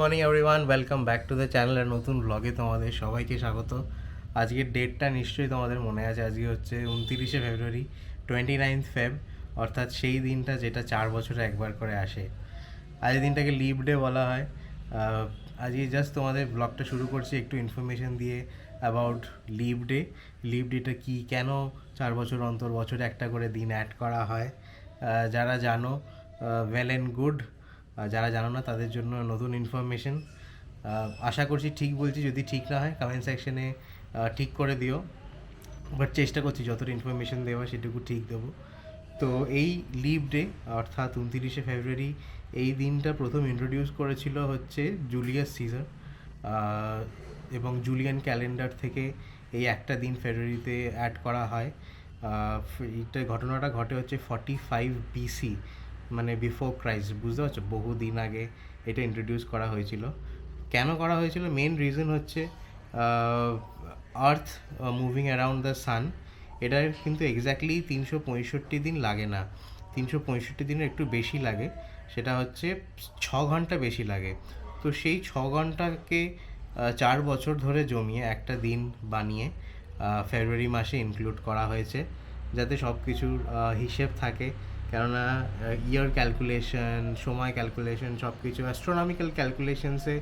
Morning everyone welcome back to the channel আর নতুন ব্লগে তোমাদের সবাইকে স্বাগত। আজকের ডেটটা নিশ্চয়ই তোমাদের মনে আছে। আজকে হচ্ছে উনতিরিশে ফেব্রুয়ারি টোয়েন্টি নাইন্থ ফেব অর্থাৎ সেই দিনটা যেটা চার বছরে একবার করে আসে। আজ দিনটাকে লিভ ডে বলা হয়। আজকে জাস্ট তোমাদের ব্লগটা শুরু করছি একটু ইনফরমেশন দিয়ে অ্যাবাউট লিভ ডে লিভ ডেটা কী, কেন চার বছর অন্তর, বছরে একটা করে দিন অ্যাড করা হয়? যারা জানো ওয়েল অ্যান্ড গুড যারা জানো না, তাদের জন্য নতুন ইনফরমেশন আশা করছি ঠিক বলছি, যদি ঠিক না হয় কমেন্ট সেকশনে ঠিক করে দিও। বাট চেষ্টা করছি, যতটা ইনফরমেশন দেওয়া সেটুকু ঠিক দেবো। তো এই লিভ ডে অর্থাৎ উনতিরিশে ফেব্রুয়ারি এই দিনটা প্রথম ইন্ট্রোডিউস করেছিল হচ্ছে জুলিয়াস সিজার এবং জুলিয়ান ক্যালেন্ডার থেকে এই একটা দিন ফেব্রুয়ারিতে অ্যাড করা হয়। এইটা ঘটনাটা ঘটে হচ্ছে ফর্টি ফাইভ বিসি মানে বিফোর ক্রাইস্ট বুঝতে পারছ? বহু দিন আগে এটা ইন্ট্রোডিউস করা হয়েছিল। কেন করা হয়েছিল? মেন রিজন হচ্ছে earth moving around the sun এটার কিন্তু এক্স্যাক্টলি তিনশো পঁয়ষট্টি দিন লাগে না। তিনশো পঁয়ষট্টি দিনের একটু বেশি লাগে, সেটা হচ্ছে ছ ঘণ্টা বেশি লাগে। তো সেই ছ ঘন্টাকে চার বছর ধরে জমিয়ে একটা দিন বানিয়ে ফেব্রুয়ারি মাসে ইনক্লুড করা হয়েছে। যাতে সব কিছুর হিসেব থাকে। কেননা ইয়ার ক্যালকুলেশন সময় ক্যালকুলেশন সব কিছু অ্যাস্ট্রোনমিক্যাল ক্যালকুলেশনসে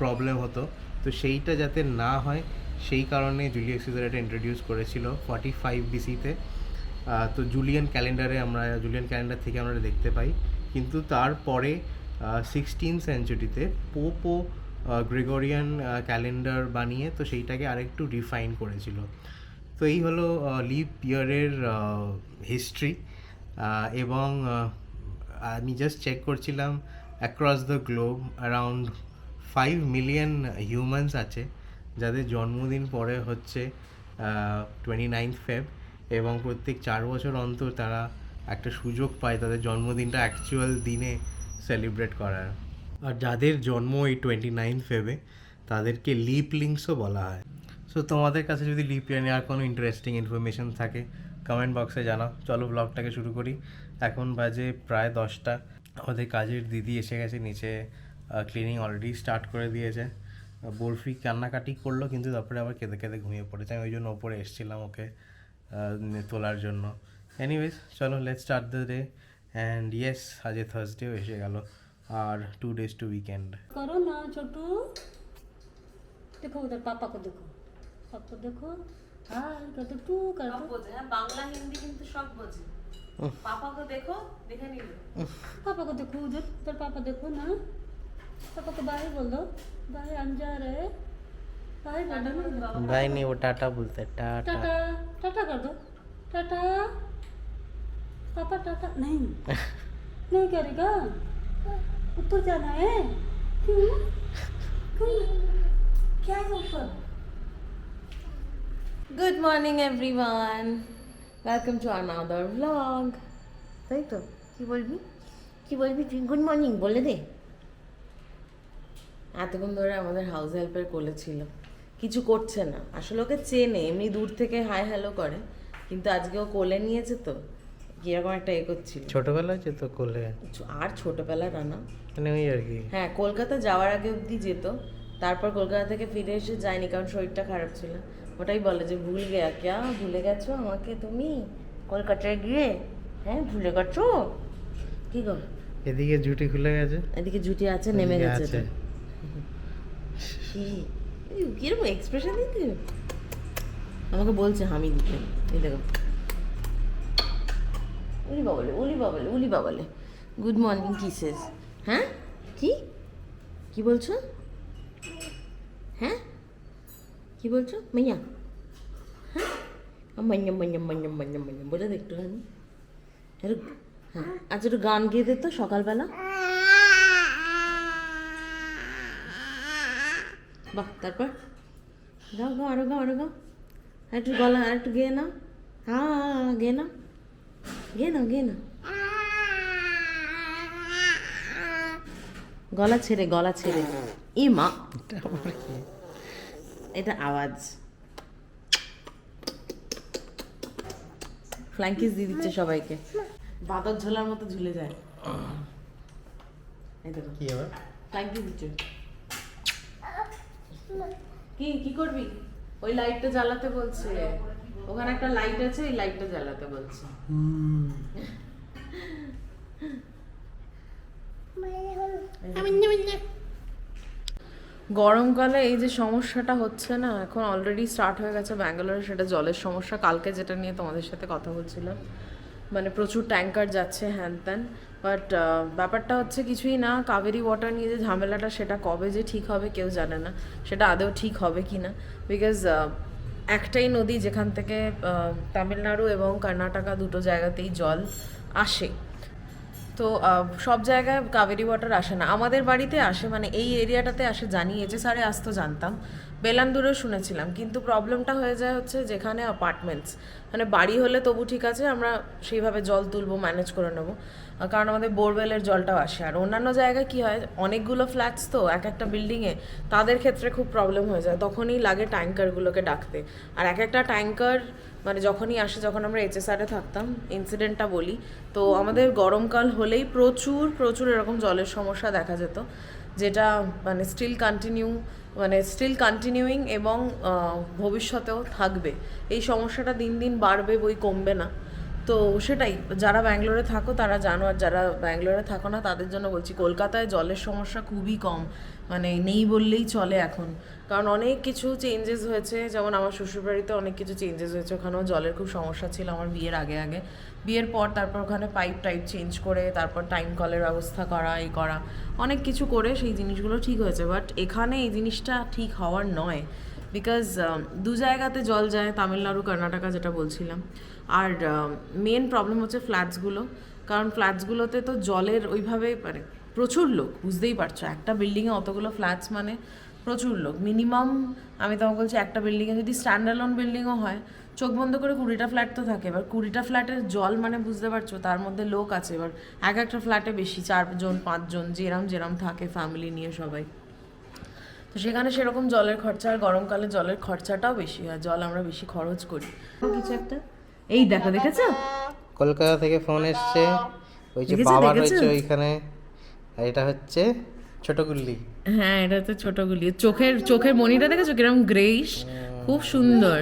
প্রবলেম হতো। তো সেইটা যাতে না হয়, সেই কারণে জুলিয়াস সিজার এটা ইন্ট্রোডিউস করেছিল ফর্টি ফাইভ বিসিতে তো। জুলিয়ান ক্যালেন্ডারে আমরা জুলিয়ান ক্যালেন্ডার থেকে আমরা দেখতে পাই। কিন্তু তারপরে সিক্সটিন সেঞ্চুরিতে পোপো গ্রেগরিয়ান ক্যালেন্ডার বানিয়ে তো সেইটাকে আরেকটু রিফাইন করেছিল। তো এই হলো লিপ ইয়ারের হিস্ট্রি এবং আমি জাস্ট চেক করছিলাম across the globe around five million humans আছে, যাদের জন্মদিন পরে হচ্ছে টোয়েন্টি নাইন্থ ফেব এবং প্রত্যেক চার বছর অন্তর তারা একটা সুযোগ পায় তাদের জন্মদিনটা অ্যাকচুয়াল দিনে সেলিব্রেট করার। আর যাদের জন্ম এই টোয়েন্টি নাইন্থ ফেবে তাদেরকে লিপ লিঙ্কসও বলা হয়। সো তোমাদের কাছে যদি লিপ ইয়ার নিয়ে আর কোনো ইন্টারেস্টিং ইনফরমেশন থাকে কমেন্ট বক্সে জানাও। চলো ব্লগটাকে শুরু করি। এখন বাজে প্রায় দশটা। আমাদের কাজের দিদি এসে গেছে, নিচে ক্লিনিং অলরেডি স্টার্ট করে দিয়েছে। বরফি কান্নাকাটি করল, কিন্তু তারপরে আবার কেঁদে কেঁদে ঘুমিয়ে পড়েছে। আমি ওই জন্য ওপরে এসেছিলাম ওকে তোলার জন্য। এনিওয়েজ চলো let start the day and yes আজকে থার্সডেও এসে গেল। আর টু ডেজ টু উইকেন্ড করো না, ছোটু। দেখো ওদের পাপাকে দেখো। পাপা দেখো। को देखो हाय कर दो टू कर সব दो বোঝে হ্যাঁ বাংলা হিন্দি কিন্তু সব বোঝে পাপাকে দেখো দেখে নিবে पापा को देखो उधर उधर पापा देखो ना पापा को बाय बोल दो बाय हम जा रहे हैं बाय बोल दो ना বাবা ভাই নেই ও টাটা বলতে টাটা टाटा टाटा कर दो टाटा पापा टाटा नहीं नहीं करेगा ऊपर जाना है क्यों क्यों क्या है ऊपर good morning everyone welcome to another blog তাই তো? কি বলবি? কি বলবি তুই? গুড মর্নিং বলে দে। এতক্ষণ ধরে আমাদের হাউস হেল্পের কোলে ছিল। কিছু করছে না। আসলে ওকে চেনে এমনি দূর থেকে হাই হ্যালো করে। কিন্তু আজকে ও কোলে নিয়েছে তো। কীরকম একটা এ করছিল। ছোটবেলায় যেত কোলে? আর ছোটবেলার রানা মানে ওই আর কি? হ্যাঁ কলকাতা যাওয়ার আগে অবধি যেত। তারপর কলকাতা থেকে ফিরে এসে যায়নি কারণ শরীরটা খারাপ ছিল। ওটাই বলে যে ভুল গেয়া ক্যা? ভুলে গেছো আমাকে তুমি? কলকাতায় গিয়ে? হ্যাঁ ভুলে গেছো? কি গো? এদিকে জুটি খুলে গেছে। এদিকে জুটি আছে নেমে গেছে। তো। কীরকম এক্সপ্রেশন দিতে? আমাকে বলছে হামি দিতে এই দেখো। উলি বাবলে উলি বাবলে উলি বাবলে। গুড মর্নিং কিসেস হ্যাঁ? কি? কি বলছো? হ্যাঁ? কি বলছো? মাইয়া। হ্যাঁ? মাইয়া মাইয়া মাইয়া মাইয়া মাইয়া। বলে দে একটু হ্যাঁ আচ্ছা একটু গান গেয়ে দে তো সকালবেলা। বাহ, তারপর? গাও গাও, আরও গাও আরও গাও। আর একটু গলা, আর একটু গেয়ে নাও। হ্যাঁ গেয়ে নাও। গেয়ে নাও গেয়ে নাও। গলা ছেড়ে গলা ছেড়ে। ই মা। এটা আওয়াজ। ফ্ল্যাঙ্কিস দিয়ে দিচ্ছে সবাইকে। বাদর ঝোলার মতো ঝুলে যায়। এই দেখো। কি কি কি করবি? ওই লাইটটা জ্বালাতে বলছে। ওখানে একটা লাইট আছে ওই লাইটটা জ্বালাতে বলছে। গরমকালে এই যে সমস্যাটা হচ্ছে না, এখন অলরেডি স্টার্ট হয়ে গেছে ব্যাঙ্গালোরে, সেটা জলের সমস্যা। কালকে যেটা নিয়ে তোমাদের সাথে কথা বলছিলাম মানে প্রচুর ট্যাঙ্কার যাচ্ছে হ্যান ত্যান। বাট ব্যাপারটা হচ্ছে কিছুই না, কাবেরি ওয়াটার নিয়ে যে ঝামেলাটা, সেটা কবে যে ঠিক হবে কেউ জানে না। সেটা আদৌ ঠিক হবে কি না? বিকজ একটাই নদী যেখান থেকে তামিলনাড়ু এবং কর্ণাটকা দুটো জায়গাতেই জল আসে। তো সব জায়গায় কাবেরি ওয়াটার আসে না। আমাদের বাড়িতে আসে মানে এই এরিয়াটাতে আসে জানি এজে সারে আসতো জানতাম। বেলান্দুরেও শুনেছিলাম। কিন্তু প্রবলেমটা হয়ে যায় হচ্ছে যেখানে অ্যাপার্টমেন্টস মানে বাড়ি হলে তবু ঠিক আছে, আমরা সেইভাবে জল তুলবো ম্যানেজ করে নেব। কারণ আমাদের বোরওয়েলের জলটাও আসে। আর অন্যান্য জায়গায় কি হয়, অনেকগুলো ফ্ল্যাটস তো, এক একটা বিল্ডিংয়ে তাদের ক্ষেত্রে খুব প্রবলেম হয়ে যায়। তখনই লাগে ট্যাঙ্কারগুলোকে ডাকতে। আর এক একটা ট্যাঙ্কার মানে যখনই আসে, যখন আমরা এইচএসআরে থাকতাম ইনসিডেন্টটা বলি, তো আমাদের গরমকাল হলেই প্রচুর প্রচুর এরকম জলের সমস্যা দেখা যেত, যেটা মানে স্টিল কন্টিনিউ মানে স্টিল কন্টিনিউইং এবং ভবিষ্যতেও থাকবে। এই সমস্যাটা দিন দিন বাড়বে বই কমবে না। তো সেটাই, যারা ব্যাঙ্গালোরে থাকো তারা জানো, আর যারা ব্যাঙ্গালোরে থাকো না তাদের জন্য বলছি, কলকাতায় জলের সমস্যা খুবই কম। মানে নেই বললেই চলে এখন। কারণ অনেক কিছু চেঞ্জেস হয়েছে, যেমন আমার শ্বশুরবাড়িতে অনেক কিছু চেঞ্জেস হয়েছে। ওখানেও জলের খুব সমস্যা ছিল আমার বিয়ের আগে আগে। বিয়ের পর তারপর ওখানে পাইপ টাইপ চেঞ্জ করে, তারপর টাইম কলের ব্যবস্থা করা, এই করা। অনেক কিছু করে সেই জিনিসগুলো ঠিক হয়েছে। বাট এখানে এই জিনিসটা ঠিক হওয়ার নয়। বিকজ দু জায়গাতে জল যায়, তামিলনাড়ু, কর্ণাটকা যেটা বলছিলাম। আর মেন প্রবলেম হচ্ছে ফ্ল্যাটসগুলো কারণ ফ্ল্যাটসগুলোতে তো জলের ওইভাবে মানে প্রচুর লোক বুঝতেই পারছ। একটা বিল্ডিংয়ে অতগুলো ফ্ল্যাটস মানে প্রচুর লোক। মিনিমাম আমি তোমাকে বলছি একটা বিল্ডিংয়ে যদি স্ট্যান্ডার্লন বিল্ডিংও হয় চোখ বন্ধ করে কুড়িটা ফ্ল্যাট তো থাকে। এবার কুড়িটা ফ্ল্যাটের জল মানে বুঝতে পারছ তার মধ্যে লোক আছে। এবার এক একটা ফ্ল্যাটে বেশি চারজন পাঁচজন যেরাম যেরাম থাকে ফ্যামিলি নিয়ে সবাই। তো সেখানে সেরকম জলের খরচা আর গরমকালে জলের খরচাটাও বেশি হয় জল আমরা বেশি খরচ করি। কিছু একটা? এই দেখো দেখেছ? কলকাতা থেকে ফোন এসছে। ওই যে দেখেছ, বাবা দেখেছ? রয়েছে ওইখানে। আর এটা হচ্ছে ছোট গুল্লি। হ্যাঁ এটা তো ছোটগুলি চোখের চোখের মনিটা দেখেছ? কীরকম গ্রেইশ খুব সুন্দর।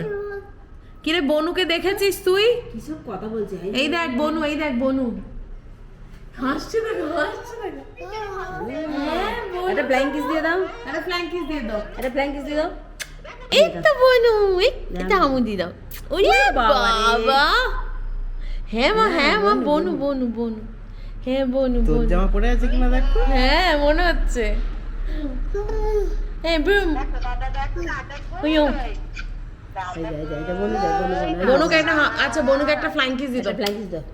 কিরে বনুকে দেখেছিস তুই? কিসব কথা বলছে এই দেখ বনু এই দেখ বনু। হাসছে দেখো হাসছে দেখো। একটা ফ্লাইং কিস দিয়ে দাও। আরে ফ্ল্যাঙ্কিস দিয়ে দাও। একটা ফ্লাইং দিয়ে দাও। এই তো বনু এই এটা হামু দিয়ে দাও। ওরে বাবা। হ্যাঁ মা হ্যাঁ মা বনু বনু। বনু। হ্যাঁ বনু তোর জামা পড়ে আছে কিনা দেখো? হ্যাঁ মনে হচ্ছে। হ্যাঁ ব্রুম। বনুকে একটা হা- আচ্ছা বনুকে একটা ফ্লাইং কিস দিত ফ্লাইং কিস দাও।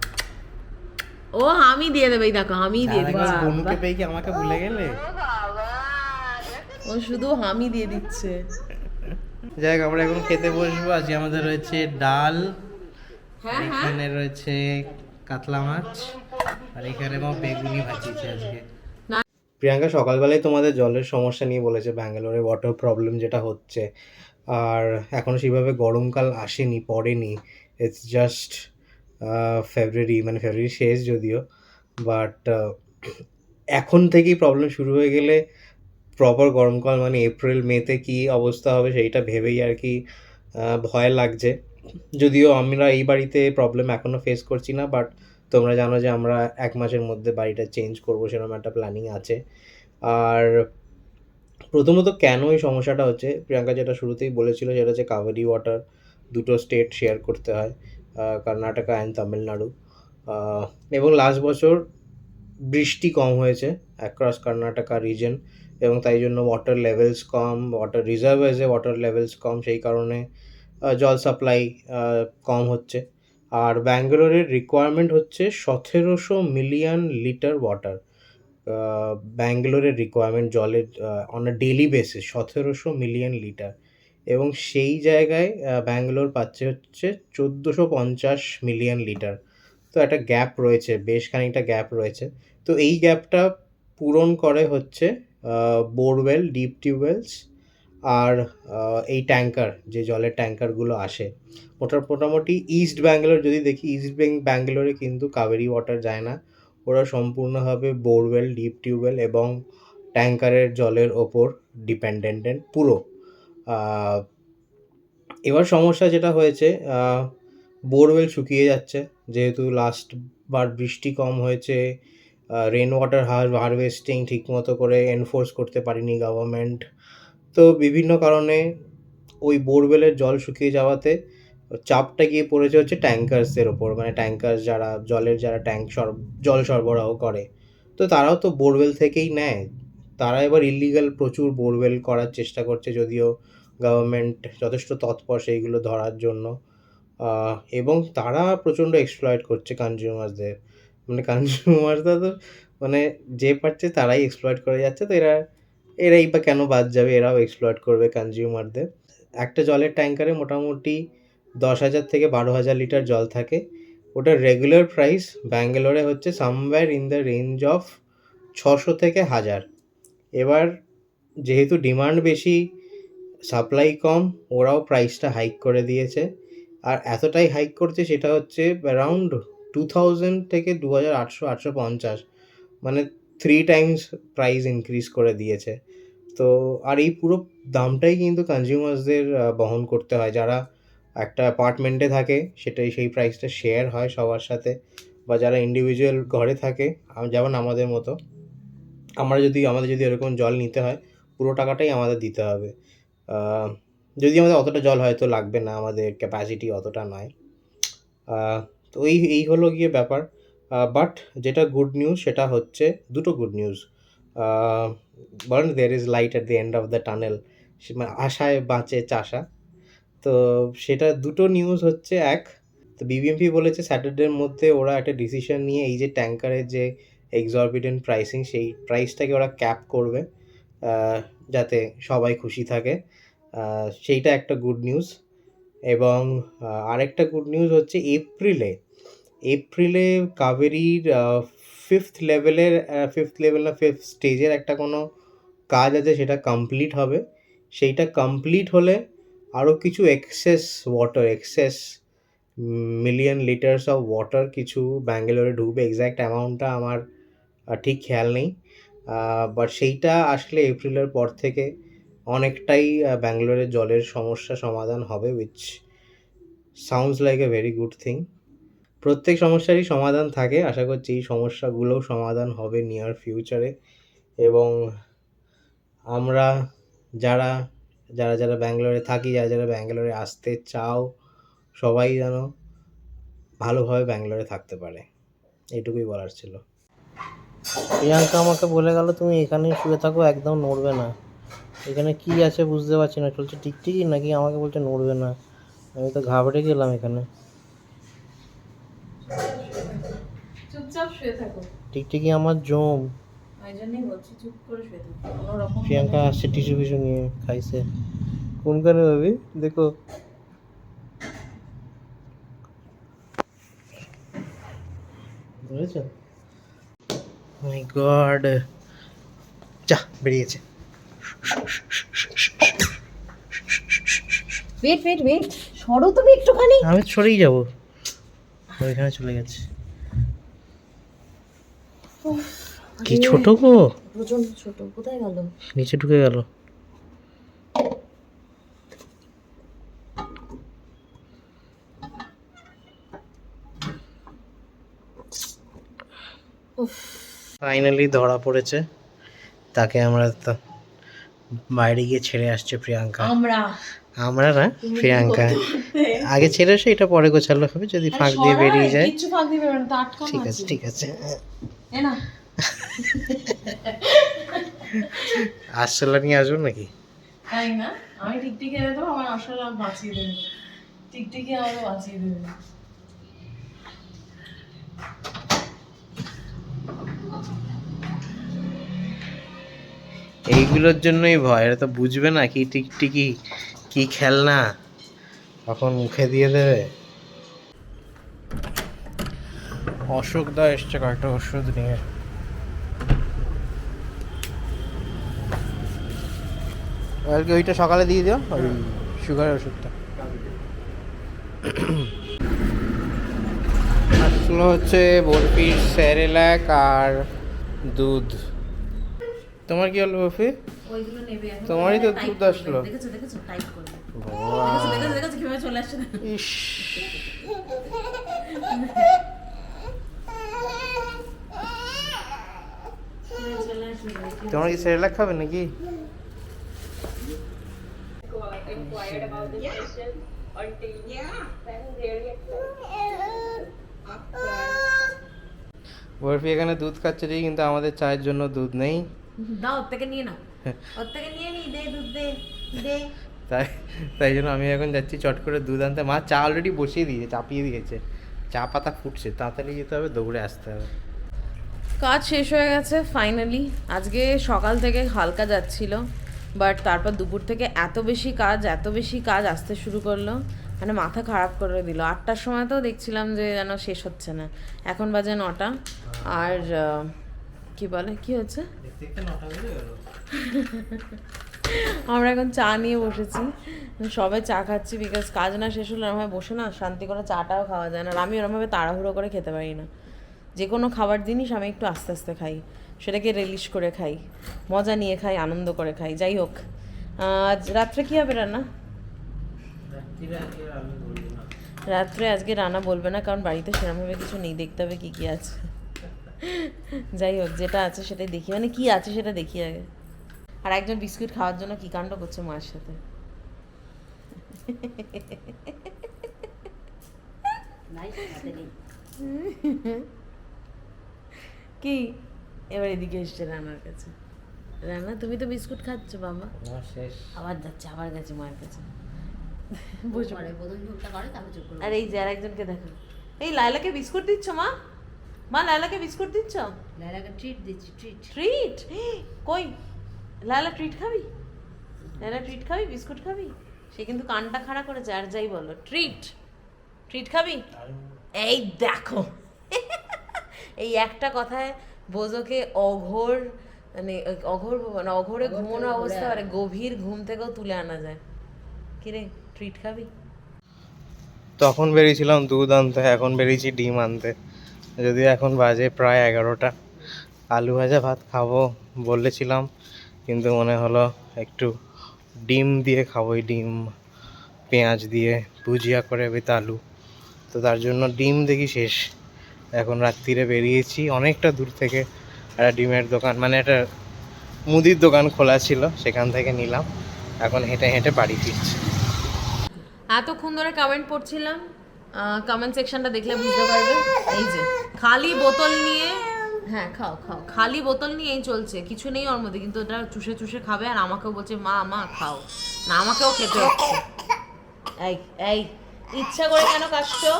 ও আমি দিয়ে দেবে দেখো আমি দিয়ে বনুকে পেয়ে কি আমাকে ভুলে গেলে? ও শুধু হামি দিয়ে দিচ্ছে। যাই হোক আমরা এখন খেতে বসবো। আজকে আমাদের রয়েছে ডাল হ্যাঁ হ্যাঁ। এখানে রয়েছে কাতলা মাছ। আর এখানে মা বেগুনি ভাজিছে আজকে। প্রিয়াঙ্কা, সকালবেলায় তোমাদের জলের সমস্যা নিয়ে বলেছে ব্যাঙ্গালোরে ওয়াটার প্রবলেম যেটা হচ্ছে। আর এখনও সেইভাবে গরমকাল আসেনি, পড়েনি। ইটস জাস্ট ফেব্রুয়ারি মানে ফেব্রুয়ারি শেষ যদিও। বাট এখন থেকেই প্রবলেম শুরু হয়ে গেলে প্রপার গরমকাল মানে এপ্রিল মেতে কি অবস্থা হবে সেইটা ভেবেই আর কি ভয় লাগছে। যদিও আমরা এই বাড়িতে প্রবলেম এখনও ফেস করছি না বাট তোমরা জানো যে আমরা এক মাসের মধ্যে বাড়িটা চেঞ্জ করব, সেরকম একটা প্ল্যানিং আছে। আর প্রথমত কেন এই সমস্যাটা হচ্ছে? প্রিয়াঙ্কা যেটা শুরুতেই বলেছিল, সেটা হচ্ছে কাবেরি ওয়াটার দুটো স্টেট শেয়ার করতে হয় কর্ণাটকা অ্যান্ড তামিলনাড়ু এবং লাস্ট বছর বৃষ্টি কম হয়েছে অ্যাক্রস কর্ণাটকা রিজন এবং তাই জন্য ওয়াটার লেভেলস কম ওয়াটার রিজার্ভেসে ওয়াটার লেভেলস কম, সেই কারণে জল সাপ্লাই কম হচ্ছে। আর ব্যাঙ্গালোরের রিকোয়ারমেন্ট হচ্ছে সতেরোশো মিলিয়ন লিটার ওয়াটার ব্যাঙ্গালোরের রিকোয়ারমেন্ট জলের অন আ ডেলি বেসিস সতেরোশো মিলিয়ন লিটার এবং সেই জায়গায় ব্যাঙ্গালোর পাচ্ছে হচ্ছে চোদ্দোশো পঞ্চাশ মিলিয়ন লিটার তো একটা গ্যাপ রয়েছে, বেশ খানিকটা গ্যাপ রয়েছে। তো এই গ্যাপটা পূরণ করে হচ্ছে বোরওয়েল ডিপ টিউবওয়েলস আর এই ট্যাঙ্কার, যে জলের ট্যাঙ্কারগুলো আসে, ওটার মোটামুটি ইস্ট ব্যাঙ্গালোর যদি দেখি ইস্ট ব্যাঙ্গালোরে কিন্তু কাবেরি ওয়াটার যায় না। ওরা সম্পূর্ণভাবে বোরওয়েল ডিপ টিউবওয়েল এবং ট্যাঙ্কারের জলের ওপর ডিপেন্ডেন্টেন্ট পুরো। এবার সমস্যা যেটা হয়েছে বোরওয়েল শুকিয়ে যাচ্ছে। যেহেতু লাস্ট বার বৃষ্টি কম হয়েছে রেন ওয়াটার হার হারভেস্টিং ঠিকমতো করে এনফোর্স করতে পারিনি গভর্নমেন্ট তো বিভিন্ন কারণে ওই বোরওয়েলের জল শুকিয়ে যাওয়াতে চাপটা গিয়ে পড়েছে হচ্ছে ট্যাঙ্কার্সের ওপর। মানে ট্যাঙ্কার্স যারা, জলের যারা ট্যাঙ্ক সর, জল সরবরাহ করে, তো তারাও তো বোরওয়েল থেকেই নেয়। তারা এবার ইলিগাল প্রচুর বোরওয়েল করার চেষ্টা করছে যদিও গভর্নমেন্ট যথেষ্ট তৎপর সেইগুলো ধরার জন্য। এবং তারা প্রচণ্ড এক্সপ্লয়েট করছে কনজিউমারদের মানে কনজিউমাররা তো মানে যে পারছে তারাই এক্সপ্লয়েট করে যাচ্ছে, তো এরা এরাই বা কেন বাদ যাবে? এরাও এক্সপ্লয়েট করবে কনজিউমারদের একটা জলের ট্যাঙ্কারে মোটামুটি দশ হাজার থেকে বারো হাজার লিটার জল থাকে। ওটার রেগুলার প্রাইস ব্যাঙ্গালোরে হচ্ছে somewhere in the range of ছশো থেকে হাজার। এবার যেহেতু ডিমান্ড বেশি সাপ্লাই কম, ওরাও প্রাইসটা হাইক করে দিয়েছে। আর এতটাই হাইক করছে সেটা হচ্ছে অ্যারাউন্ড টু থাউজেন্ড থেকে দু হাজার আটশো আটশো পঞ্চাশ। মানে থ্রি টাইমস প্রাইস ইনক্রিজ করে দিয়েছে। তো, আর এই পুরো দামটাই কিন্তু কনজিউমার্সদের বহন করতে হয়। যারা একটা অ্যাপার্টমেন্টে থাকে, সেটাই সেই প্রাইসটা শেয়ার হয় সবার সাথে। বা যারা ইন্ডিভিজুয়াল ঘরে থাকে যেমন আমাদের মতো, আমরা যদি, আমাদের যদি এরকম জল নিতে হয়, পুরো টাকাটাই আমাদের দিতে হবে। যদি আমাদের অতটা জল হয়তো লাগবে না, আমাদের ক্যাপাসিটি অতটা নয়। তো এই এই হলো গিয়ে ব্যাপার। বাট যেটা গুড নিউজ সেটা হচ্ছে দুটো গুড নিউজ বলেন there is light at the end of the tunnel আশায় বাঁচে চাষা। তো সেটা দুটো নিউজ হচ্ছে, এক, তো বিবিএমপি বলেছে স্যাটারডের মধ্যে ওরা একটা ডিসিশন নিয়ে এই যে ট্যাঙ্কারের যে এক্সরবিডেন্ট প্রাইসিং সেই প্রাইসটাকে ওরা ক্যাপ করবে যাতে সবাই খুশি থাকে। সেইটা একটা গুড নিউজ এবং আরেকটা গুড নিউজ হচ্ছে এপ্রিলে এপ্রিলে কাবেরির ফিফথ লেভেলের ফিফথ লেভেল না ফিফথ স্টেজের একটা কোনো কাজ আছে, সেটা কমপ্লিট হবে। সেইটা কমপ্লিট হলে আরও কিছু excess water excess million litres of water কিছু ব্যাঙ্গালোরে ঢুকবে। এক্স্যাক্ট অ্যামাউন্টটা আমার ঠিক খেয়াল নেই। বাট সেইটা আসলে এপ্রিলের পর থেকে অনেকটাই ব্যাঙ্গালোরের জলের সমস্যা সমাধান হবে which sounds like a very good thing প্রত্যেক সমস্যারই সমাধান থাকে। আশা করছি এই সমস্যাগুলোও সমাধান হবে নিয়ার ফিউচারে এবং আমরা যারা যারা যারা ব্যাঙ্গালোরে থাকি, যারা যারা ব্যাঙ্গালোরে আসতে চাও, সবাই যেন ভালোভাবে ব্যাঙ্গালোরে থাকতে পারে। এইটুকুই বলার ছিল। প্রিয়াঙ্কা আমাকে বলে গেল, তুমি এখানে শুয়ে থাকো, একদম নড়বে না। এখানে কি আছে বুঝতে পারছি না। চলছে টিকটিকি নাকি? আমাকে বলছে, নড়বে না। আমি তো ঘাবড়ে গেলাম এখানে। শুয়ে থাকো। টিকটিকি আমার জম। ওই জন্যই বলছি চুপ করে শুয়ে থাকো। কোনো রকম প্রিয়াঙ্কা আসছে টিসু ফিসু নিয়ে খাইছে। কোনখানে ভাবি? দেখো। বুঝেছ মাই গড যা বেরিয়েছে। ওয়েট ওয়েট ওয়েট সরো তুমি একটুখানি। আমি সরেই যাব। ওইখানে চলে গেছে। কি ছোট গো? প্রচণ্ড ছোট। কোথায় গেল? নিচে ঢুকে গেল। ফাইনালি ধরা পড়েছে। তাকে আমরা তো বাইরে গিয়ে ছেড়ে আসছে প্রিয়াঙ্কা। আমরা। আমরা না প্রিয়াঙ্কা। আগে ছেড়ে আসে এটা পরে গোছালো হবে যদি ফাঁক দিয়ে বেরিয়ে যায়। ঠিক আছে ঠিক আছে। আসলা নিয়ে আসব নাকি? তাই না। আমি টিকটিকি এনে দেবো আমার বাঁচিয়ে দেবে। টিকটিকি আমাকে বাঁচিয়ে দেবে। এইগুলোর জন্যই ভয়। এরা তো বুঝবে না কি টিকটিকি কি খেলনা। তখন মুখে দিয়ে দেবে। অশোক দা এসছে কয়েকটা ওষুধ নিয়ে। আর কি ওইটা সকালে দিয়ে দিও ওই সুগারের ওষুধটা। আসলো হচ্ছে বরফির স্যারেলাক আর দুধ। তোমার কি হলো বফি ওইগুলো নেবে এখন। তোমারই তো দুধ। আসলো। দেখেছ দেখেছ? টাইট করবে। বাবা দেখেছ না ইস চলে আসছে তোমার কি সেরেলাক খাবে নাকি বরফি এখানে দুধ খাচ্ছে ঠিক কিন্তু আমাদের চায়ের জন্য দুধ নেই। দাও ওর থেকে নিয়ে নাও। ওর থেকে নিয়ে নি দে দুধ দে দে। তাই তাই জন্য আমি এখন যাচ্ছি চট করে দুধ আনতে। মা চা অলরেডি বসিয়ে দিয়েছে চাপিয়ে দিয়েছে। চা পাতা ফুটছে তাড়াতাড়ি যেতে হবে দৌড়ে আসতে হবে। কাজ শেষ হয়ে গেছে ফাইনালি আজকে সকাল থেকে হালকা যাচ্ছিল। বাট তারপর দুপুর থেকে এত বেশি কাজ, এত বেশি কাজ আসতে শুরু করল। মানে মাথা খারাপ করে দিল। আটটার সময় তো দেখছিলাম যে যেন শেষ হচ্ছে না। এখন বাজে নটা। আর কি বলে? কি হচ্ছে? আমরা এখন চা নিয়ে বসেছি। সবাই চা খাচ্ছি বিকজ কাজ না শেষ হলে এরমভাবে বসে না, শান্তি করে চাটাও খাওয়া যায় না। আর আমি ওরমভাবে তাড়াহুড়ো করে খেতে পারি না। যে কোনো খাবার জিনিস আমি একটু আস্তে আস্তে খাই। সেটাকে রিলিশ করে খাই। মজা নিয়ে খাই আনন্দ করে খাই। যাই হোক আজ রাত্রে কী হবে রান্না? রাত্রে আজকে রান্না বলবে না কারণ বাড়িতে সেরকমভাবে কিছু নেই। দেখতে হবে কী কী আছে। যাই হোক যেটা আছে সেটাই দেখি। মানে কী আছে সেটা দেখি আগে। আর একজন বিস্কুট খাওয়ার জন্য কী কাণ্ড করছে মায়ের সাথে? কি? এবার এদিকে এসছে রান্নার কাছে। রান্না তুমি তো বিস্কুট খাচ্ছ বাবা। আবার যাচ্ছে আবার গেছে মায়ের কাছে। করে করে করে আর এই যে আর একজনকে দেখো। এই লাইলাকে বিস্কুট দিচ্ছ মা? মা লাইলাকে বিস্কুট দিচ্ছ? লাইলাকে ট্রিট দিচ্ছি ট্রিট ট্রিট কই? লাইলা ট্রিট খাবি? লাইলা ট্রিট খাবি? বিস্কুট খাবি? সে কিন্তু কানটা খাড়া করেছে আর যাই বলো। ট্রিট ট্রিট খাবি? এই দেখো। এই একটা কথায় বোঝোকে অঘোর মানে অঘোর মানে অঘোরে ঘুমানো অবস্থা মানে গভীর ঘুম থেকেও তুলে আনা যায়। কিরে ট্রিট খাবি? তখন বেরিয়েছিলাম দুধ আনতে এখন বেরিয়েছি ডিম আনতে। যদিও এখন বাজে প্রায় এগারোটা। আলু ভাজা ভাত খাব বলেছিলাম কিন্তু মনে হলো একটু ডিম দিয়ে খাবোই ডিম পেঁয়াজ দিয়ে ভুজিয়া করে বেত আলু। তো তার জন্য ডিম দেখি শেষ। এখন রাত্রিরে বেরিয়েছি। অনেকটা দূর থেকে একটা ডিমের দোকান মানে একটা মুদির দোকান খোলা ছিল, সেখান থেকে নিলাম। এখন হেঁটে হেঁটে বাড়ি ফিরছি। এতক্ষণ ধরে কমেন্ট পড়ছিলাম কমেন্ট সেকশনটা দেখলে বুঝতে পারবে। এই যে, খালি বোতল নিয়ে হ্যাঁ খাও খাও, খালি বোতল নিয়েই চলছে, কিছু নেই ওর মধ্যে, কিন্তু ওটা চুষে চুষে খাবে আর আমাকেও বলছে, মা মা, খাও। না, আমাকেও খেতে হচ্ছে। এই এই, ইচ্ছা করে কেন কাশছো?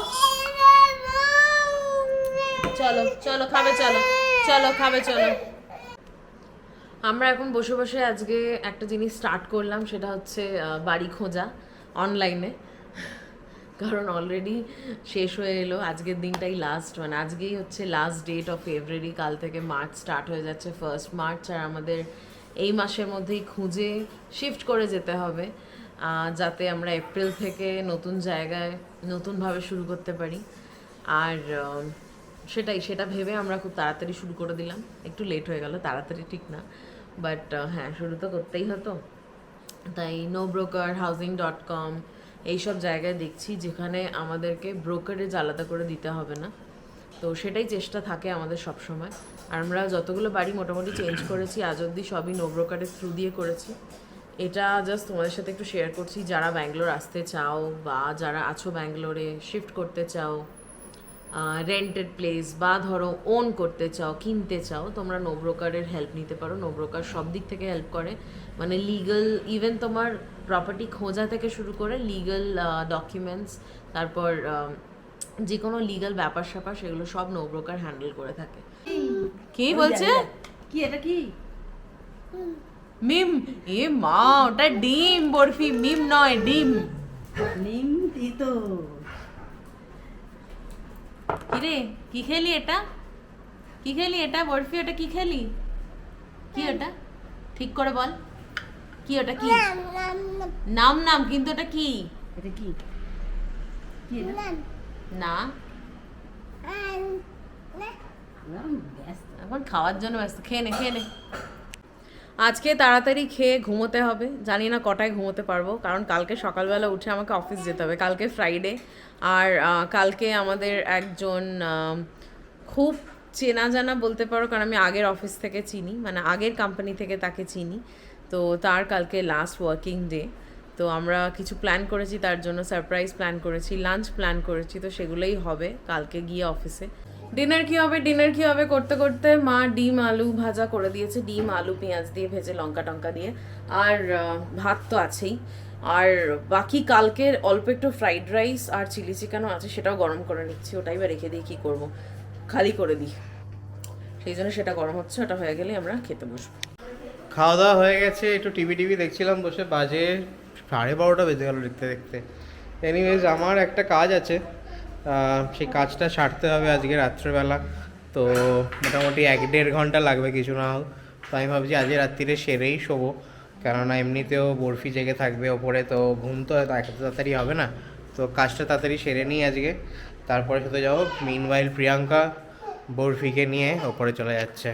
চলো চলো, খাবে, চলো চলো, খাবে, চলো। আমরা এখন বসে বসে আজকে একটা জিনিস স্টার্ট করলাম, সেটা হচ্ছে বাড়ি খোঁজা অনলাইনে কারণ অলরেডি শেষ হয়ে এলো, আজকের দিনটাই লাস্ট মানে আজকেই হচ্ছে লাস্ট ডেট অফ ফেব্রুয়ারি কাল থেকে মার্চ স্টার্ট হয়ে যাচ্ছে ফার্স্ট মার্চ আর আমাদের এই মাসের মধ্যেই খুঁজে শিফট করে যেতে হবে যাতে আমরা এপ্রিল থেকে নতুন জায়গায় নতুনভাবে শুরু করতে পারি। আর সেটাই, সেটা ভেবে আমরা খুব তাড়াতাড়ি শুরু করে দিলাম। একটু লেট হয়ে গেল, তাড়াতাড়ি ঠিক না। বাট হ্যাঁ শুরু তো করতেই হতো। তাই NoBroker housing dot com এইসব জায়গায় দেখছি যেখানে আমাদেরকে ব্রোকারেজ আলাদা করে দিতে হবে না। তো সেটাই চেষ্টা থাকে আমাদের সব সময় আর আমরা যতগুলো বাড়ি মোটামুটি চেঞ্জ করেছি, আজ অবধি সবই নো ব্রোকারের থ্রু দিয়ে করেছি। এটা জাস্ট তোমাদের সাথে একটু শেয়ার করছি, যারা ব্যাঙ্গালোর আসতে চাও বা যারা আছো ব্যাঙ্গালোরে শিফট করতে চাও রেন্টেড প্লেস বা ধরো ওন করতে চাও কিনতে চাও তোমরা নো ব্রোকারের হেল্প নিতে পারো। নো ব্রোকার সব দিক থেকে হেল্প করে। মানে লিগাল ইভেন তোমার প্রপার্টি খোঁজা থেকে শুরু করে লিগাল ডকুমেন্টস তারপর যে কোনো লিগাল ব্যাপার স্যাপার সেগুলো সব নো ব্রোকার হ্যান্ডেল করে থাকে। কি বলছে? কি এটা কি? মিম এ মা ওটা ডিম বরফি মিম নয় ডিম। নিম তিতো কিরে কি খেলি এটা? কি খেলি এটা? বরফি ওটা কি খেলি? কি ওটা? ঠিক করে বল। কি ওটা কি? নাম নাম কিন্তু ওটা কি? এটা কি? না। এখন খাওয়ার জন্য ব্যস্ত। খেয়ে নে খেয়ে নে। আজকে তাড়াতাড়ি খেয়ে ঘুমোতে হবে। জানি না কটায় ঘুমোতে পারব, কারণ কালকে সকালবেলা উঠে আমাকে অফিস যেতে হবে। কালকে ফ্রাইডে আর কালকে আমাদের একজন খুব চেনা জানা বলতে পারো, কারণ আমি আগের অফিস থেকে চিনি মানে আগের কোম্পানি থেকে তাকে চিনি। তো তার কালকে লাস্ট ওয়ার্কিং ডে তো আমরা কিছু প্ল্যান করেছি, তার জন্য সারপ্রাইজ প্ল্যান করেছি লাঞ্চ প্ল্যান করেছি, তো সেগুলোই হবে কালকে গিয়ে অফিসে ডিনার কি হবে? ডিনার কি হবে? করতে করতে মা ডিম আলু ভাজা করে দিয়েছে। ডিম আলু পেঁয়াজ দিয়ে ভেজে লঙ্কা টঙ্কা দিয়ে। আর ভাত তো আছেই। আর বাকি কালকের অল্প একটু ফ্রাইড রাইস আর চিলি চিকেনও আছে সেটাও গরম করে নিচ্ছি। ওটাই বা রেখে দিয়ে কী করব? খালি করে দিই। সেই জন্য সেটা গরম হচ্ছে ওটা হয়ে গেলে আমরা খেতে বসবো। খাওয়া দাওয়া হয়ে গেছে একটু টিভি টিভি দেখছিলাম বসে। বাজে সাড়ে বারোটা বেজে গেল দেখতে দেখতে। এনিওয়েজ আমার একটা কাজ আছে। সেই কাজটা সারতে হবে আজকে রাত্রেবেলা। তো মোটামুটি এক দেড় ঘণ্টা লাগবে কিছু না হোক। তো আমি ভাবছি আজকে রাত্রিরে সেরেই শোবো। কেননা এমনিতেও বরফি জেগে থাকবে ওপরে তো ঘুম তো এত তাড়াতাড়ি হবে না। তো কাজটা তাড়াতাড়ি সেরে নিই আজকে। তারপরে শুধু যাব। মিনওয়াইল প্রিয়াঙ্কা বরফিকে নিয়ে ওপরে চলে যাচ্ছে।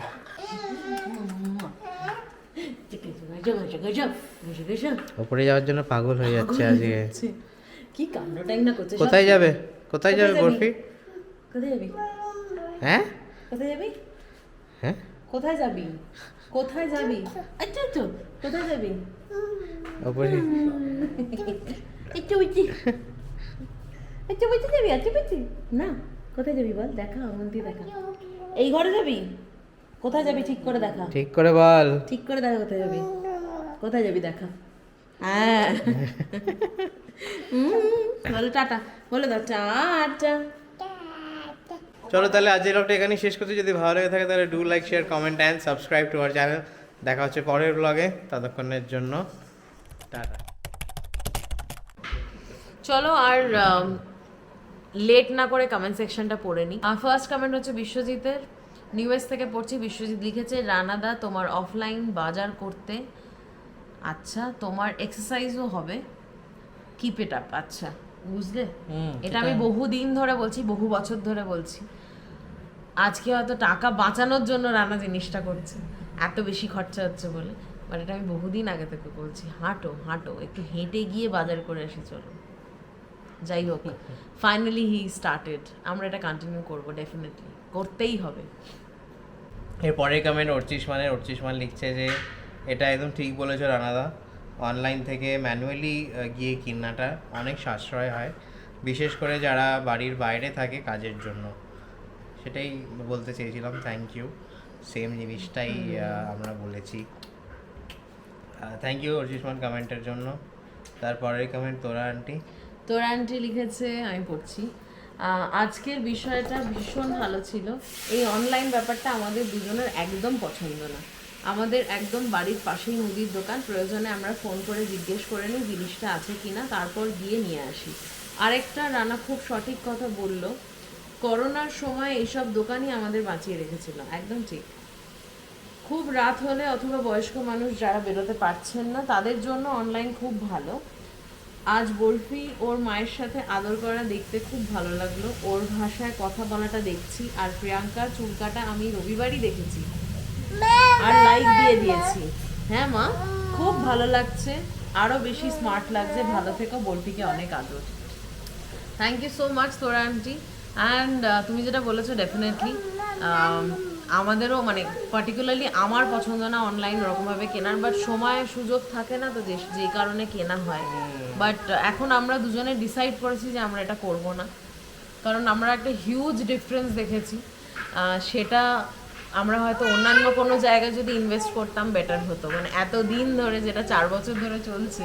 ওপরে যাওয়ার জন্য পাগল হয়ে যাচ্ছে আজকে। কি কাণ্ডটাই না কোথায় যাবে? কোথায় যাবে বরফি? কোথায় যাবি? হ্যাঁ? কোথায় যাবি? হ্যাঁ? কোথায় যাবি? কোথায় যাবি? আচ্ছা আচ্ছা কোথায় যাবি? ওপরে একটু বুঝি একটু বুঝতে যাবি? আচ্ছা বুঝি না কোথায় যাবি বল? দেখা অমন্তি দেখা। এই ঘরে যাবি? কোথায় যাবি? ঠিক করে দেখা। ঠিক করে বল। ঠিক করে দেখা কোথায় যাবি? কোথায় যাবি? দেখা। হ্যাঁ। বলো টাটা বলে দাও টাটা। চলো তাহলে আজকের ব্লগটা এখানেই শেষ করছি। যদি ভালো লেগে থাকে তাহলে do like share comment and subscribe to our channel দেখা হচ্ছে পরের ব্লগে ততক্ষণের জন্য টাটা। চলো আর লেট না করে কমেন্ট সেকশনটা পড়ে নিই ফার্স্ট কমেন্ট হচ্ছে বিশ্বজিতের। নিউএস থেকে পড়ছি বিশ্বজিৎ লিখেছে রানাদা তোমার অফলাইন বাজার করতে আচ্ছা তোমার এক্সারসাইজও হবে। কিপ ইট আপ আচ্ছা বুঝলে? এটা আমি বহু দিন ধরে বলছি বহু বছর ধরে বলছি। আজকে হয়তো টাকা বাঁচানোর জন্য রান্না জিনিসটা করছে। এত বেশি খরচা হচ্ছে বলে। বাট এটা আমি বহুদিন আগে থেকে বলছি হাঁটো হাঁটো একটু হেঁটে গিয়ে বাজার করে এসে চলো। যাই হোক ফাইনালি হি স্টার্টেড আমরা এটা কন্টিনিউ করব ডেফিনেটলি করতেই হবে। এর পরের কমেন্ট অর্চিস মানে অর্চিস মান লিখছে যে এটা একদম ঠিক বলেছ রানাদা। অনলাইন থেকে ম্যানুয়ালি গিয়ে কিনাটা অনেক সাশ্রয় হয়। বিশেষ করে যারা বাড়ির বাইরে থাকে কাজের জন্য। সেটাই বলতে চেয়েছিলাম থ্যাংক ইউ সেম জিনিসটাই আমরা বলেছি। থ্যাংক ইউ অর্চিসমান কমেন্টের জন্য। তারপরের কমেন্ট তোরা আন্টি তোরা আন্টি লিখেছে আমি পড়ছি। আজকের বিষয়টা ভীষণ ভালো ছিল। এই অনলাইন ব্যাপারটা আমাদের দুজনের একদম পছন্দ না। আমাদের একদম বাড়ির পাশেই মুদির দোকান। প্রয়োজনে আমরা ফোন করে জিজ্ঞেস করে নিই জিনিসটা আছে কিনা, তারপর গিয়ে নিয়ে আসি। আরেকটা রানা খুব সঠিক কথা বলল, করোনার সময় এইসব দোকানই আমাদের বাঁচিয়ে রেখেছিল। একদম ঠিক। খুব রাত হলে অথবা বয়স্ক মানুষ যারা বেরোতে পারছেন না, তাদের জন্য অনলাইন খুব ভালো। আজ বরফি ওর মায়ের সাথে আদর করা দেখতে খুব ভালো লাগল। ওর ভাষায় কথা বলাটা দেখছি, আর প্রিয়াঙ্কা চুলকাটা আমি রবিবারই দেখেছি। আর লাইক দিয়ে দিয়েছি। হ্যাঁ মা? খুব ভালো লাগছে। আরও বেশি স্মার্ট লাগছে। ভালো থেকো। বলটিকে অনেক আদর। থ্যাংক ইউ সো মাচ তোরা আন্টি অ্যান্ড তুমি যেটা বলেছ ডেফিনেটলি আমাদেরও মানে পার্টিকুলারলি আমার পছন্দ না অনলাইন ওরকমভাবে কেনার বাট সময় সুযোগ থাকে না তো যে যে কারণে কেনা হয়। বাট এখন আমরা দুজনে ডিসাইড করেছি যে আমরা এটা করব না। কারণ আমরা একটা হিউজ ডিফারেন্স দেখেছি। সেটা আমরা হয়তো অন্যান্য কোনো জায়গায় যদি ইনভেস্ট করতাম বেটার হতো। মানে এত দিন ধরে যেটা চার বছর ধরে চলছে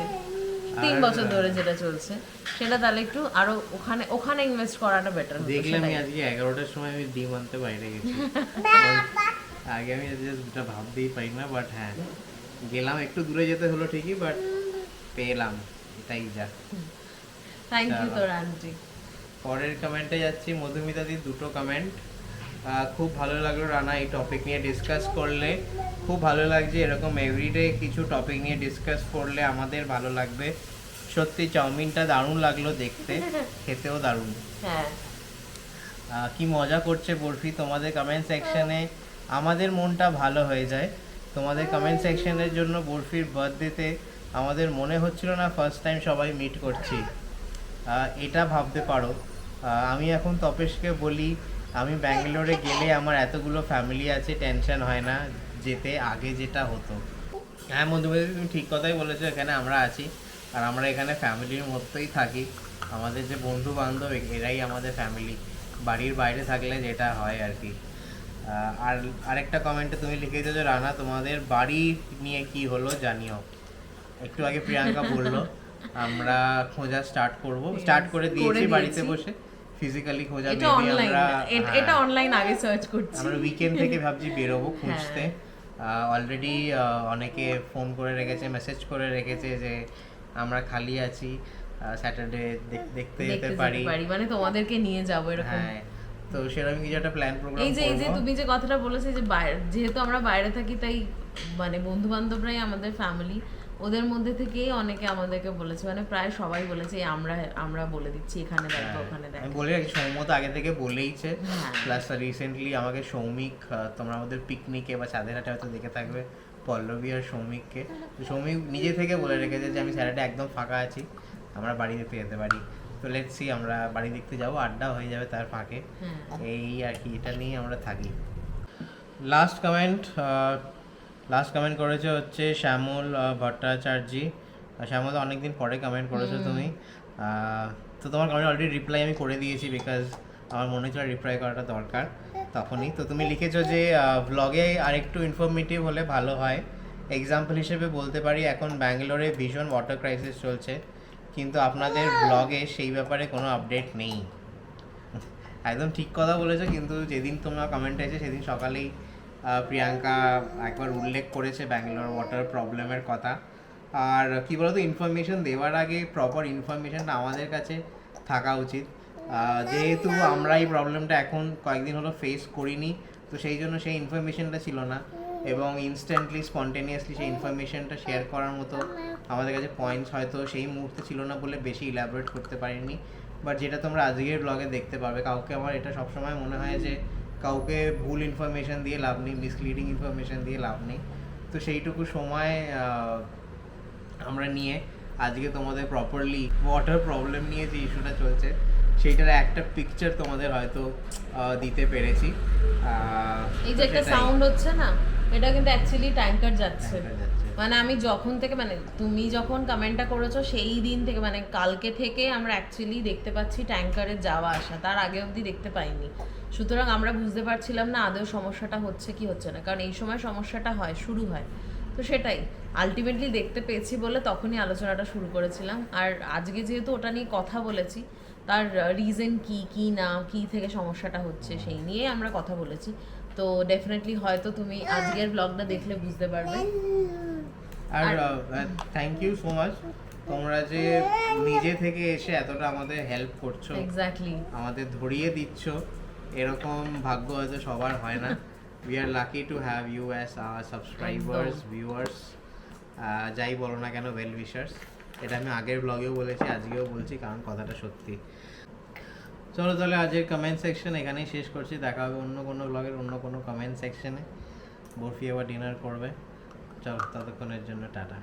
তিন বছর ধরে যেটা চলছে সেটা তাহলে একটু আরও ওখানে ওখানে ইনভেস্ট করাটা বেটার হতো দেখলাম সেটাই। আজকে এগারোটার সময় আমি ডিম আনতে বাইরে গেছি। আগে আমি just এটা ভাবতেই পারি না বাট হ্যাঁ গেলাম একটু দূরে যেতে হলো ঠিকই বাট পেলাম এটাই যা। Thank you. তোর আন্টি পরের কমেন্টে যাচ্ছি মধুমিতা দি দুটো কমেন্ট খুব ভালো লাগল রানা এই টপিক নিয়ে ডিসকাস করলে। খুব ভালো লাগছে এরকম এভরিডে কিছু টপিক নিয়ে ডিসকাস করলে আমাদের ভালো লাগবে। সত্যি চাউমিনটা দারুণ লাগল দেখতে খেতেও দারুণ। হ্যাঁ। কি মজা করছে বরফি তোমাদের কমেন্ট সেকশনে আমাদের মনটা ভালো হয়ে যায়। তোমাদের কমেন্ট সেকশনের জন্য বরফির বার্থডেতে আমাদের মনে হচ্ছিল না ফার্স্ট টাইম সবাই মিট করছি। এটা ভাবতে পারো। আমি এখন তপেশকে বলি আমি ব্যাঙ্গালোরে গেলে আমার এতগুলো ফ্যামিলি আছে টেনশন হয় না যেতে আগে যেটা হতো। হ্যাঁ মধুমতি তুমি ঠিক কথাই বলেছ এখানে আমরা আছি। আর আমরা এখানে ফ্যামিলির মধ্যেই থাকি। আমাদের যে বন্ধু বান্ধব এরাই আমাদের ফ্যামিলি বাড়ির বাইরে থাকলে যেটা হয় আর কি। আর আরেকটা কমেন্টে তুমি লিখেছো যে রানা তোমাদের বাড়ি নিয়ে কি হলো জানিও। একটু আগে প্রিয়াঙ্কা বলল আমরা খোঁজা স্টার্ট করব। স্টার্ট করে দিয়েছি। বাড়িতে বসে। ফিজিক্যালি খোঁজা এটা অনলাইন এটা হ্যাঁ। অনলাইন আগে সার্চ করছি। আমরা উইকেন্ড থেকে ভাবছি বেরোবো খুঁজতে। অলরেডি অনেকে ফোন করে রেখেছে মেসেজ করে রেখেছে যে আমরা খালি আছি স্যাটারডে দেখতে যেতে পারি। পারি মানে তোমাদেরকে নিয়ে যাব এরকম। হ্যাঁ তো সেরকম কিছু একটা প্ল্যান প্রোগ্রাম এই যে এই যে তুমি যে কথাটা বলেছ যে বাইরে যেহেতু আমরা বাইরে থাকি তাই মানে বন্ধু বান্ধবরাই আমাদের ফ্যামিলি ওদের মধ্যে থেকেই অনেকে আমাদেরকে বলেছে মানে প্রায় সবাই বলেছে আমরা আমরা বলে দিচ্ছি এখানে দেখো ওখানে হ্যাঁ, আমি দেখো। বলে রাখি সৌম্য তো আগে থেকে বলেইছে। হ্যাঁ। প্লাস রিসেন্টলি আমাকে সৌমিক তোমরা আমাদের পিকনিকে বা চাঁদের হাটে হয়তো দেখে থাকবে পল্লবী আর সৌমিককে। সৌমিক নিজে থেকে বলে রেখেছে যে আমি স্যাটারডে একদম ফাঁকা আছি আমরা বাড়ি দেখতে যেতে পারি। তো লেটস সি আমরা বাড়ি দেখতে যাব আড্ডা হয়ে যাবে তার ফাঁকে। হ্যাঁ। এই আর কি এটা নিয়ে আমরা থাকি। লাস্ট কমেন্ট লাস্ট কমেন্ট করেছে হচ্ছে শ্যামল ভট্টাচার্যি। শ্যামল অনেকদিন পরে কমেন্ট করেছ তুমি। তো তোমার কমেন্ট অলরেডি রিপ্লাই আমি করে দিয়েছি বিকজ আমার মনে হচ্ছিল রিপ্লাই করাটা দরকার তখনই। তো তুমি লিখেছো যে ব্লগে আরেকটু ইনফরমেটিভ হলে ভালো হয়। এক্সাম্পল হিসেবে বলতে পারি এখন ব্যাঙ্গালোরে ভীষণ ওয়াটার ক্রাইসিস চলছে কিন্তু আপনাদের ব্লগে সেই ব্যাপারে কোনো আপডেট নেই। একদম ঠিক কথা বলেছ কিন্তু যেদিন তোমার কমেন্ট এসে সেদিন সকালেই প্রিয়াঙ্কা একবার উল্লেখ করেছে ব্যাঙ্গালোর ওয়াটার প্রবলেমের কথা। আর কি বলতো ইনফরমেশন দেওয়ার আগে প্রপার ইনফরমেশনটা আমাদের কাছে থাকা উচিত। যেহেতু আমরা এই প্রবলেমটা এখন কয়েকদিন হলো ফেস করিনি, তো সেই জন্য সেই ইনফরমেশনটা ছিল না। এবং ইনস্ট্যান্টলি স্পন্টেনিয়াসলি সেই ইনফরমেশনটা শেয়ার করার মতো আমাদের কাছে পয়েন্টস হয়তো সেই মুহূর্তে ছিল না বলে বেশি ইলাবোরেট করতে পারিনি। বাট যেটা তোমরা আজকের ব্লগে দেখতে পাবে, কাউকে আমার এটা সবসময় মনে হয় যে কাউকে ভুল ইনফরমেশন দিয়ে লাভ নেই মিসলিডিং ইনফরমেশন দিয়ে লাভ নেই। তো সেইটুকু সময় আমরা নিয়ে আজকে তোমাদের প্রপারলি ওয়াটার প্রবলেম নিয়ে যে ইস্যুটা চলছে সেইটার একটা পিকচার তোমাদের হয়তো দিতে পেরেছি। এই যে একটা সাউন্ড হচ্ছে না এটা কিন্তু অ্যাকচুয়ালি ট্যাঙ্কার যাচ্ছে। মানে আমি যখন থেকে মানে তুমি যখন কমেন্টটা করেছ, সেই দিন থেকে মানে কালকে থেকে আমরা অ্যাকচুয়ালি দেখতে পাচ্ছি ট্যাঙ্কারের যাওয়া আসা। তার আগে অবধি দেখতে পাইনি। সুতরাং আমরা বুঝতে পারছিলাম না আদৌ সমস্যাটা হচ্ছে কি হচ্ছে না। কারণ এই সময় সমস্যাটা হয়, শুরু হয়। তো সেটাই। আলটিমেটলি দেখতে পেয়েছি বলে তখনই আলোচনাটা শুরু করেছিলাম। আর আজকে যেহেতু ওটা নিয়ে কথা বলেছি, তার রিজন কি কি না, কি থেকে সমস্যাটা হচ্ছে সেই নিয়ে আমরা কথা বলেছি। তো ডেফিনেটলি হয়তো তুমি আজকের ব্লগটা দেখলে বুঝতে পারবে। আর- থ্যাংক ইউ সো মাচ তোমরা যে নিজে থেকে এসে এতটা আমাদের হেল্প করছ এক্স্যাক্টলি আমাদের ধরিয়ে দিচ্ছ এরকম ভাগ্য হয়তো সবার হয় না। We are lucky to have you as our subscribers viewers যাই বলো না কেন ওয়েল উইশার্স এটা আমি আগের ব্লগেও বলেছি আজকেও বলছি কারণ কথাটা সত্যি। চলো তাহলে আজকের কমেন্ট সেকশন এখানেই শেষ করছি। দেখা হবে অন্য কোনো ব্লগের অন্য কোনো কমেন্ট সেকশনে বরফি আবার ডিনার করবে। চলো ততক্ষণের জন্য টাটা।